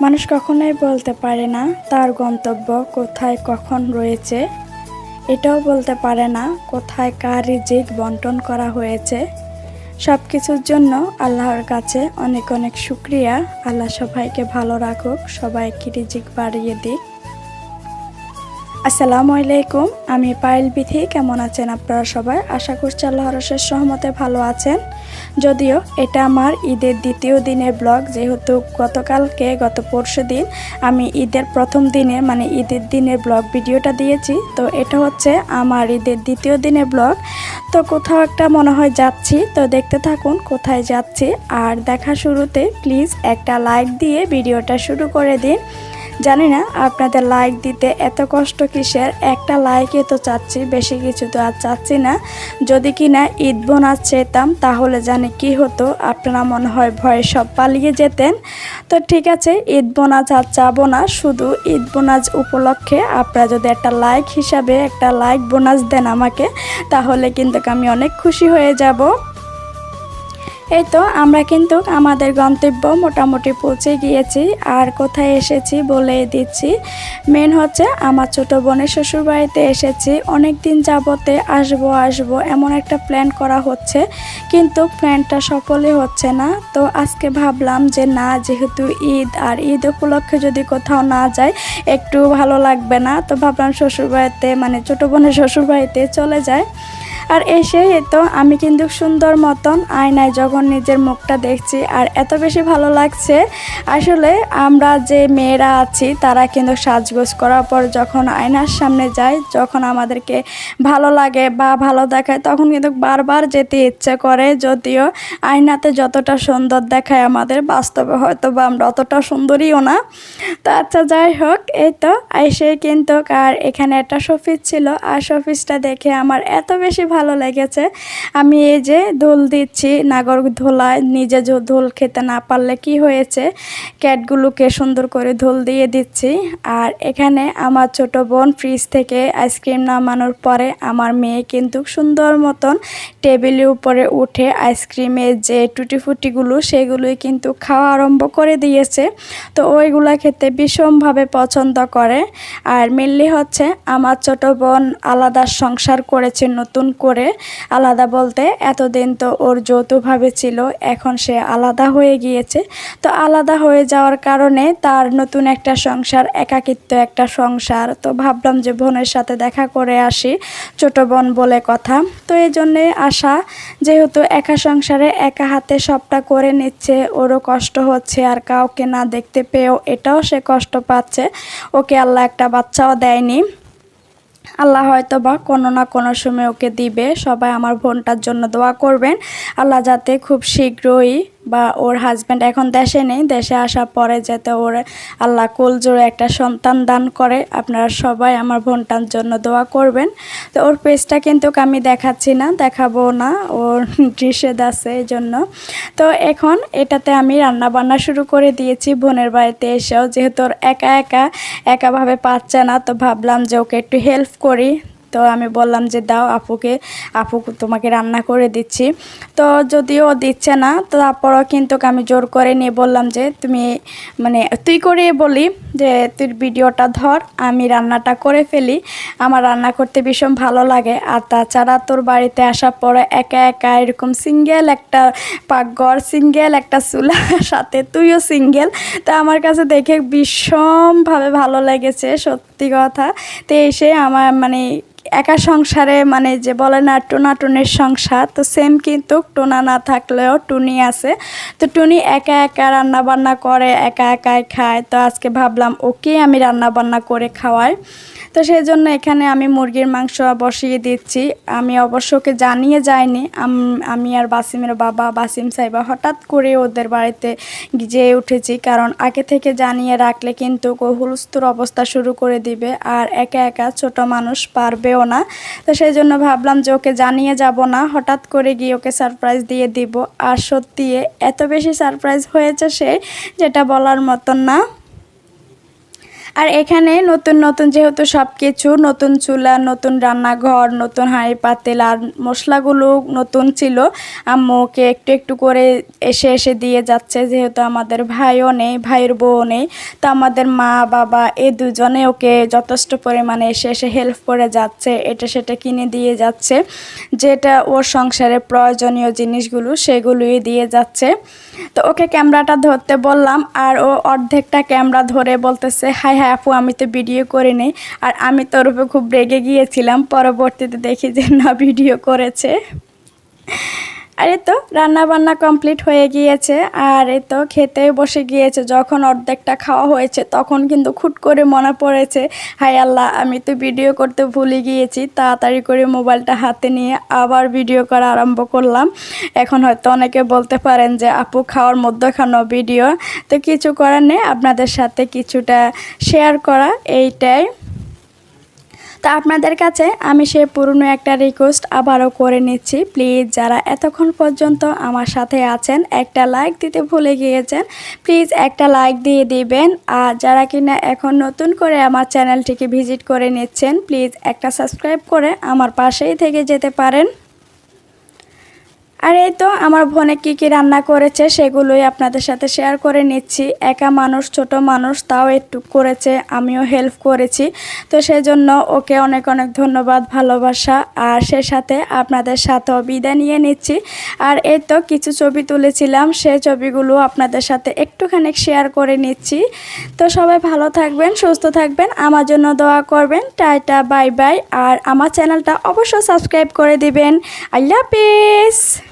মানুষ কখনোই বলতে পারে না তার গন্তব্য কোথায় কখন রয়েছে। এটাও বলতে পারে না কোথায় কার রিজিক বন্টন করা হয়েছে। সব কিছুর জন্য আল্লাহর কাছে অনেক অনেক শুক্রিয়া। আল্লাহ সবাইকে ভালো রাখুক, সবাইকে রিজিক বাড়িয়ে দিক। আসসালামু আলাইকুম, আমি পায়েল বিথি। কেমন আছেন আপনারা সবাই? আশা করছি আল্লাহ রসের সহমতে ভালো আছেন। যদিও এটা আমার ঈদের দ্বিতীয় দিনের ব্লগ, যেহেতু গতকালকে, গত পরশু দিন আমি ঈদের প্রথম দিনে মানে ঈদের দিনের ব্লগ ভিডিওটা দিয়েছি। তো এটা হচ্ছে আমার ঈদের দ্বিতীয় দিনের ব্লগ। তো কোথাও একটা মনে হয় যাচ্ছি, তো দেখতে থাকুন কোথায় যাচ্ছি। আর দেখা শুরুতে প্লিজ একটা লাইক দিয়ে ভিডিওটা শুরু করে দিন। জানি না আপনাদের লাইক দিতে এত কষ্ট কিসের? একটা লাইকে তো চাচ্ছি, বেশি কিছু তো আর চাচ্ছি না। যদি কি না ঈদ বোনাস চেতাম, তাহলে জানি কি হতো? আপনারা মনে হয় ভয়ে সব পালিয়ে যেতেন। তো ঠিক আছে, ঈদ বোনাস আর চাবো না, শুধু ঈদ বোনাস উপলক্ষে আপনারা যদি একটা লাইক হিসাবে একটা লাইক বোনাস দেন আমাকে, তাহলে কিন্তু আমি অনেক খুশি হয়ে যাব। এই তো, আমরা কিন্তু আমাদের গন্তব্য মোটামুটি পৌঁছে গিয়েছি। আর কোথায় এসেছি বলে দিচ্ছি। মেন হচ্ছে আমার ছোট বোনের শ্বশুরবাড়িতে এসেছি। অনেক দিন যাবতে আসব আসব এমন একটা প্ল্যান করা হচ্ছে। কিন্তু প্ল্যানটা সফলই হচ্ছে না। তো আজকে ভাবলাম যে না, যেহেতু ঈদ আর ঈদ উপলক্ষে যদি কোথাও না যায় একটু ভালো লাগবে না। তো ভাবলাম শ্বশুরবাড়িতে মানে ছোটো বোনের শ্বশুরবাড়িতে চলে যায় আর এসে তো আমি কিন্তু সুন্দর মতন আয়নায় যখন নিজের মুখটা দেখছি আর এত বেশি ভালো লাগছে। আসলে আমরা যে মেয়েরা আছি, তারা কিন্তু সাজগোজ করার পর যখন আয়নার সামনে যাই যখন আমাদেরকে ভালো লাগে বা ভালো দেখায়, তখন কিন্তু বারবার যেতে ইচ্ছে করে। যদিও আয়নাতে যতটা সুন্দর দেখায় আমাদের, বাস্তবে হয়তো বা আমরা অতটা সুন্দরীও না। তো আচ্ছা যাই হোক এই তো এসে কিন্তু, আর এখানে একটা শোপিস ছিল। আর শোপিসটা দেখে আমার এত বেশি ভালো লেগেছে। আমি এই যে দোল দিচ্ছি, নাগর ধোলায় নিজে ধোল খেতে না পারলে কি হয়েছে? ক্যাটগুলোকে সুন্দর করে ধোল দিয়ে দিচ্ছি। আর এখানে আমার ছোট বোন ফ্রিজ থেকে আইসক্রিম নামানোর পরে আমার মেয়ে কিন্তু সুন্দর মতন টেবিলের উপরে উঠে আইসক্রিমের যে টুটি ফুটিগুলো সেগুলোই কিন্তু খাওয়া আরম্ভ করে দিয়েছে। তো ওইগুলো খেতে ভীষণভাবে পছন্দ করে। আর মেনলি হচ্ছে আমার ছোট বোন আলাদা সংসার করেছে নতুন করে আলাদা বলতে এতদিন তো ওর যৌথভাবে ছিল, এখন সে আলাদা হয়ে গিয়েছে। তো আলাদা হয়ে যাওয়ার কারণে তার নতুন একটা সংসার, একাকিত্ব একটা সংসার। তো ভাবলাম যে বোনের সাথে দেখা করে আসি, ছোট বোন বলে কথা। তো এই জন্যে আসা যেহেতু একা সংসারে একা হাতে সবটা করে নিচ্ছে, ওরও কষ্ট হচ্ছে আর কাউকে না দেখতে পেয়েও এটাও সে কষ্ট পাচ্ছে। ওকে আল্লাহ একটা বাচ্চাও দেয়নি। আল্লাহ হয়তো বা কোনো না কোনো সময় ওকে দিবে। সবাই আমার বোনটার জন্য দোয়া করবেন। আল্লাহ যাতে খুব শীঘ্রই বা ওর হাজব্যান্ড এখন দেশে নেই। দেশে আসার পরে যাতে ওর আল্লাহ কোল জোরে একটা সন্তান দান করে, আপনারা সবাই আমার বোনটার জন্য দোয়া করবেন। তো ওর পেজটা কিন্তু আমি দেখাচ্ছি না, দেখাবো না। ওর নিষেধ আছে এই জন্য তো এখন এটাতে আমি রান্না বান্না শুরু করে দিয়েছি। বোনের বাড়িতে এসেও যেহেতু ওর একা একা, একাভাবে পাচ্ছে না, তো ভাবলাম যে ওকে একটু হেল্প করি। তো আমি বললাম যে, দাও আপুকে, আপু তোমাকে রান্না করে দিচ্ছি। তো যদিও দিচ্ছে না, তারপরও কিন্তু আমি জোর করে নিয়ে বললাম যে, তুমি মানে তুই করে বলি যে, তুই ভিডিওটা ধর, আমি রান্নাটা করে ফেলি। আমার রান্না করতে ভীষণ ভালো লাগে। আর তাছাড়া তোর বাড়িতে আসার পরে একা একা এরকম সিঙ্গেল একটা পাকঘর, সিঙ্গেল একটা চুলা, সাথে তুইও সিঙ্গেল। তা আমার কাছে দেখে ভীষণভাবে ভালো লেগেছে, সত্যি। কথা। তো এসে আমার মানে একা সংসারে মানে যে বলে না টোনা টুনের সংসার, তো সেম কিন্তু টোনা না থাকলেও টুনি আছে। তো টুনি একা একা রান্না বান্না করে, একা একাই খায়। তো আজকে ভাবলাম, ওকে আমি রান্না বান্না করে খাওয়াই। তো সেই জন্য এখানে আমি মুরগির মাংস বসিয়ে দিচ্ছি। আমি অবশ্য ওকে জানিয়ে যাইনি। আমি আর বাসিমের বাবা, বাসিম সাহেবা হঠাৎ করে ওদের বাড়িতে যেয়ে উঠেছি। কারণ আগে থেকে জানিয়ে রাখলে কিন্তু ও হুলস্থুর অবস্থা শুরু করে দিবে আর একা একা ছোট মানুষ পারবেও না। তো সেই জন্য ভাবলাম যে ওকে জানিয়ে যাব না। হঠাৎ করে গিয়ে ওকে সারপ্রাইজ দিয়ে দিব। আর সত্যি এত বেশি সারপ্রাইজ হয়েছে সে, যেটা বলার মতন না। আর এখানে নতুন নতুন যেহেতু সব কিছু নতুন চুলা, নতুন রান্নাঘর, নতুন হাঁড়ি পাতিল আর মশলাগুলো নতুন ছিল, আম্মুকে একটু একটু করে এসে এসে দিয়ে যাচ্ছে যেহেতু আমাদের ভাইও নেই, ভাইয়ের বউ নেই। তো আমাদের মা, বাবা এ দুজনে ওকে যথেষ্ট পরিমাণে এসে এসে হেল্প করে যাচ্ছে, এটা সেটা কিনে দিয়ে যাচ্ছে। যেটা ওর সংসারে প্রয়োজনীয় জিনিসগুলো সেগুলোই দিয়ে যাচ্ছে। তো ওকে ক্যামেরাটা ধরতে বললাম আর ও অর্ধেকটা ক্যামেরা ধরে বলতেছে হাই হাই আপু, আমি তো ভিডিও করে নেই। আর আমি তোর উপরে খুব রেগে গিয়েছিলাম। পরবর্তীতে দেখি যে না ভিডিও করেছে। আর এই তো রান্না বান্না কমপ্লিট হয়ে গিয়েছে, আর এই তো খেতে বসে গিয়েছে। যখন অর্ধেকটা খাওয়া হয়েছে, তখন কিন্তু খুট করে মনে পড়েছে হাই আল্লাহ, আমি তো ভিডিও করতে ভুলে গিয়েছি। তাড়াতাড়ি করে মোবাইলটা হাতে নিয়ে আবার ভিডিও করা আরম্ভ করলাম। এখন হয়তো অনেকে বলতে পারেন যে, আপু, খাওয়ার মধ্যখানো ভিডিও। তো কিছু করার নেই, আপনাদের সাথে কিছুটা শেয়ার করা, এইটাই। তো আপনাদের কাছে আমি সে পুরনো একটা রিকোয়েস্ট আবারও করে নিচ্ছি। প্লিজ যারা এতক্ষণ পর্যন্ত আমার সাথে আছেন, একটা লাইক দিতে ভুলে গিয়েছেন প্লিজ একটা লাইক দিয়ে দিবেন। আর যারা কিনা এখন নতুন করে আমার চ্যানেলটিকে ভিজিট করে নিচ্ছেন প্লিজ একটা সাবস্ক্রাইব করে আমার পাশেই থেকে যেতে পারেন। আর এই তো আমার বোনে কী কী রান্না করেছে সেগুলোই আপনাদের সাথে শেয়ার করে নিচ্ছি। একা মানুষ, ছোট মানুষ, তাও একটু করেছে, আমিও হেল্প করেছি। তো সেই জন্য ওকে অনেক অনেক ধন্যবাদ, ভালোবাসা। আর সে সাথে আপনাদের সাথেও বিদায় নিয়ে নিচ্ছি। আর এই তো কিছু ছবি তুলেছিলাম সেই ছবিগুলো আপনাদের সাথে একটুখানি শেয়ার করে নিচ্ছি। তো সবাই ভালো থাকবেন, সুস্থ থাকবেন, আমার জন্য দোয়া করবেন। টাইটা বাই বাই আর আমার চ্যানেলটা অবশ্যই সাবস্ক্রাইব করে দিবেন। আল্লাহ হাফিজ।